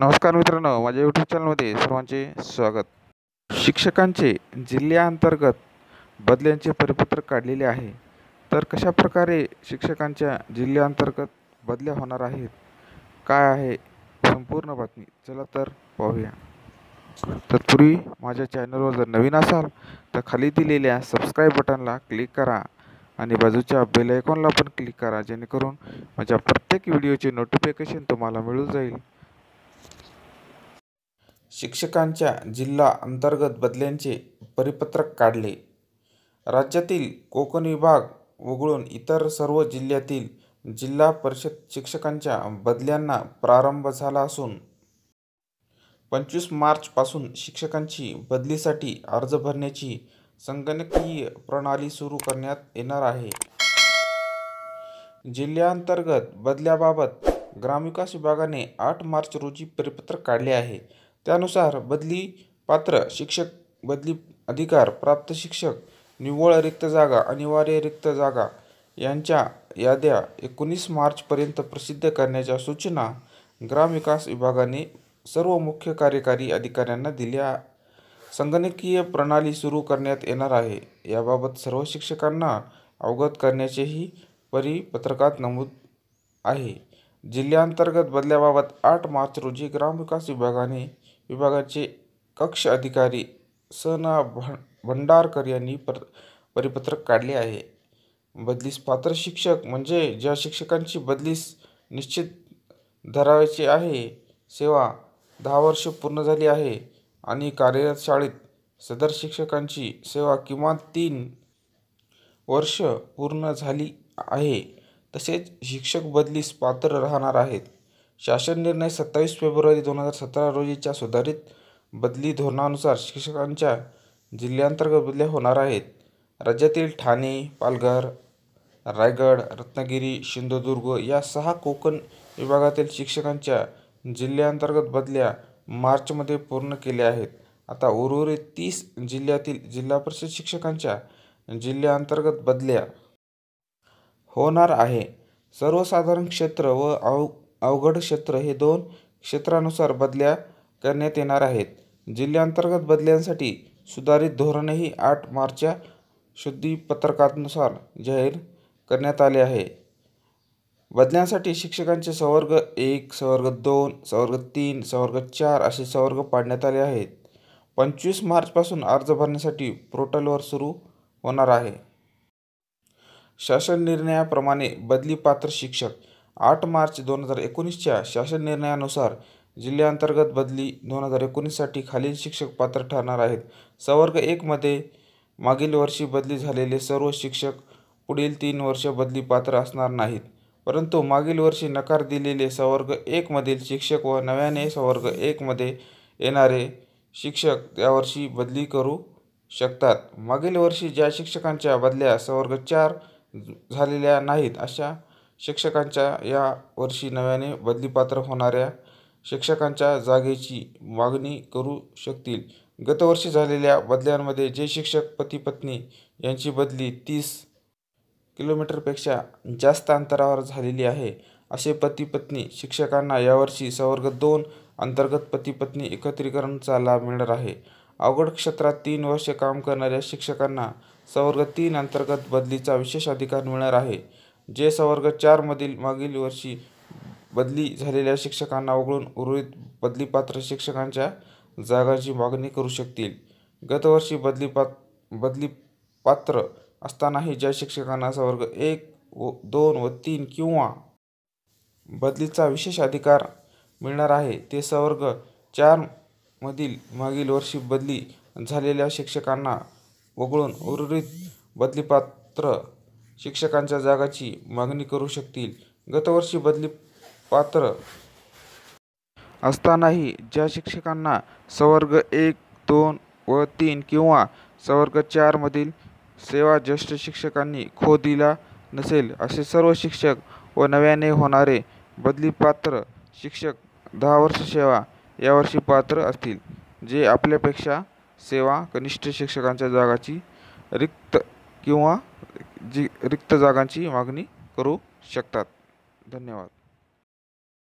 नमस्कार मित्रांनो माझ्या यूट्यूब चॅनलमध्ये सर्वांचे स्वागत. शिक्षकांचे जिल्ह्याअंतर्गत बदल्यांचे परिपत्रक काढलेले आहे. तर कशा प्रकारे शिक्षकांच्या जिल्ह्याअंतर्गत बदल्या होणार आहेत? काय आहे? संपूर्ण बातमी. चला तर पाहूया. तत्पूर्वी माझ्या चॅनलवर जर नवीन असाल तर खाली दिलेल्या सबस्क्राईब बटनला क्लिक करा आणि बाजूच्या बेल आयकॉनला पण क्लिक करा जेणेकरून माझ्या प्रत्येक व्हिडिओचे नोटिफिकेशन तुम्हाला मिळून जाईल. शिक्षकांच्या जिल्हा अंतर्गत बदल्यांचे परिपत्रक काढले. राज्यातील कोकण विभाग वगळून इतर सर्व जिल्ह्यातील जिल्हा परिषद शिक्षकांच्या बदल्यांना प्रारंभ झाला असून पंचवीस मार्चपासून शिक्षकांची बदलीसाठी अर्ज भरण्याची संगणकीय प्रणाली सुरू करण्यात येणार आहे. जिल्ह्याअंतर्गत बदल्याबाबत ग्रामविकास विभागाने आठ मार्च रोजी परिपत्रक काढले आहे. त्यानुसार बदली पात्र शिक्षक बदली अधिकार प्राप्त शिक्षक निव्वळ रिक्त जागा अनिवार्य रिक्त जागा यांच्या याद्या एकोणीस मार्चपर्यंत प्रसिद्ध करण्याच्या सूचना ग्रामविकास विभागाने सर्व मुख्य कार्यकारी अधिकाऱ्यांना दिल्या. संगणकीय प्रणाली सुरू करण्यात येणार आहे. याबाबत सर्व शिक्षकांना अवगत करण्याचेही परिपत्रकात नमूद आहे. जिल्ह्याअंतर्गत बदल्याबाबत आठ मार्च रोजी ग्रामविकास विभागाने विभागाचे कक्ष अधिकारी स ना भंडारकर यांनी पर परिपत्रक काढले आहे. बदलीस पात्र शिक्षक म्हणजे ज्या शिक्षकांची बदलीस निश्चित धरावायची आहे सेवा दहा वर्ष पूर्ण झाली आहे आणि कार्यरत शाळेत सदर शिक्षकांची सेवा किमान तीन वर्ष पूर्ण झाली आहे तसेच शिक्षक बदलीस पात्र राहणार आहेत. शासन निर्णय सत्तावीस फेब्रुवारी दोन हजार सतरा रोजीच्या सुधारित बदली धोरणानुसार शिक्षकांच्या जिल्ह्यांतर्गत बदल्या होणार आहेत. राज्यातील ठाणे पालघर रायगड रत्नागिरी सिंधुदुर्ग या सहा कोकण विभागातील शिक्षकांच्या जिल्ह्यांतर्गत बदल्या मार्चमध्ये पूर्ण केल्या आहेत. आता उर्वरित तीस जिल्ह्यातील जिल्हा परिषद शिक्षकांच्या जिल्ह्यांतर्गत बदल्या होणार आहे. सर्वसाधारण क्षेत्र व अव अवघड क्षेत्र हे दोन क्षेत्रानुसार बदल्या करण्यात येणार आहेत. जिल्ह्यांतर्गत बदल्यांसाठी सुधारित धोरणही आठ मार्चच्या शुद्धीपत्रकानुसार जाहीर करण्यात आले आहे. बदल्यांसाठी शिक्षकांचे संवर्ग एक संवर्ग दोन संवर्ग तीन संवर्ग चार असे संवर्ग पाडण्यात आले आहेत. पंचवीस मार्चपासून अर्ज भरण्यासाठी पोर्टलवर सुरू होणार आहे. शासन निर्णयाप्रमाणे बदली पात्र शिक्षक आठ मार्च दोन हजार एकोणीसच्या शासन निर्णयानुसार जिल्ह्यांतर्गत बदली दोन हजार एकोणीससाठी खालील शिक्षक पात्र ठरणार आहेत. संवर्ग एकमध्ये मागील वर्षी बदली झालेले सर्व शिक्षक पुढील तीन वर्ष बदली पात्र असणार नाहीत. परंतु मागील वर्षी नकार दिलेले संवर्ग एकमधील शिक्षक व नव्याने संवर्ग एकमध्ये येणारे शिक्षक यावर्षी बदली करू शकतात. मागील वर्षी ज्या शिक्षकांच्या बदल्या संवर्ग चार झालेल्या नाहीत अशा शिक्षकांच्या या वर्षी नव्याने बदलीपात्र होणाऱ्या शिक्षकांच्या जागेची मागणी करू शकतील. गतवर्षी झालेल्या बदल्यांमध्ये जे शिक्षक पती पत्नी यांची बदली तीस किलोमीटरपेक्षा जास्त अंतरावर झालेली आहे असे पती पत्नी शिक्षकांना यावर्षी संवर्ग दोन अंतर्गत पती पत्नी एकत्रीकरणचा लाभ मिळणार आहे. अवघड क्षेत्रात तीन वर्षे काम करणाऱ्या शिक्षकांना संवर्ग तीन अंतर्गत बदलीचा विशेष अधिकार मिळणार आहे. जे संवर्ग चारमधील मागील वर्षी बदली झालेल्या शिक्षकांना वगळून उर्वरित बदलीपात्र शिक्षकांच्या जागांची मागणी करू शकतील. गतवर्षी बदलीपा बदलीपात्र असतानाही ज्या शिक्षकांना संवर्ग एक व दोन व तीन किंवा बदलीचा विशेष अधिकार मिळणार आहे ते संवर्ग चारमधील मागील वर्षी बदली झालेल्या शिक्षकांना वगळून उर्वरित बदलीपात्र शिक्षकांच्या जागांची मागणी करू शकतील. गतवर्षी बदली पात्र असतानाही ज्या शिक्षकांना संवर्ग एक दोन व तीन किंवा संवर्ग चारमधील सेवा ज्येष्ठ शिक्षकांनी खो दिला नसेल असे सर्व शिक्षक व नव्याने होणारे बदलीपात्र शिक्षक दहा वर्ष सेवा यावर्षी पात्र असतील जे आपल्यापेक्षा सेवा कनिष्ठ शिक्षकांच्या जागांची रिक्त किंवा जी रिक्त जागांची मागणी करू शकतात. धन्यवाद.